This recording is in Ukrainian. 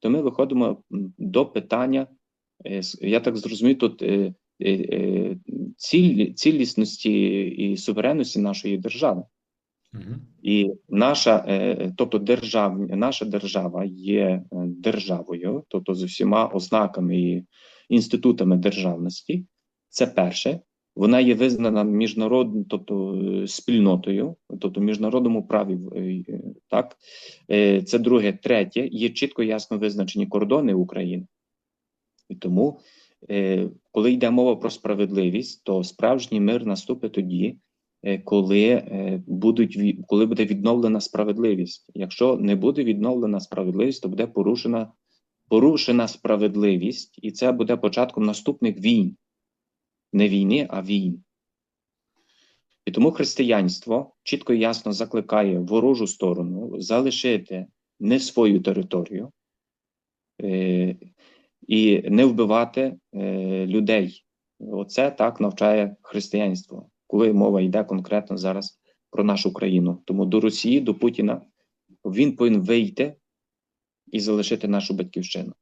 то ми виходимо до питання, е, я так зрозумів, тут е, е, ціль, цілісності і суверенності нашої держави. Мгм. І наша, тобто держав, наша держава є державою, тобто з усіма ознаками і інститутами державності. Це перше. Вона є визнана міжнародною, тобто спільнотою, тобто міжнародному праві. Так, Е, це друге, третє. Є чітко ясно визначені кордони України. І тому, е, коли йде мова про справедливість, то справжній мир наступить тоді, е, коли будуть коли буде відновлена справедливість. Якщо не буде відновлена справедливість, то буде порушена порушена справедливість, і це буде початком наступних війн, не війни, а війн. І тому християнство чітко і ясно закликає ворожу сторону залишити не свою територію е, і не вбивати е, людей. Оце так навчає християнство, коли мова йде конкретно зараз про нашу країну. Тому до Росії, до Путіна він повинен вийти і залишити нашу батьківщину.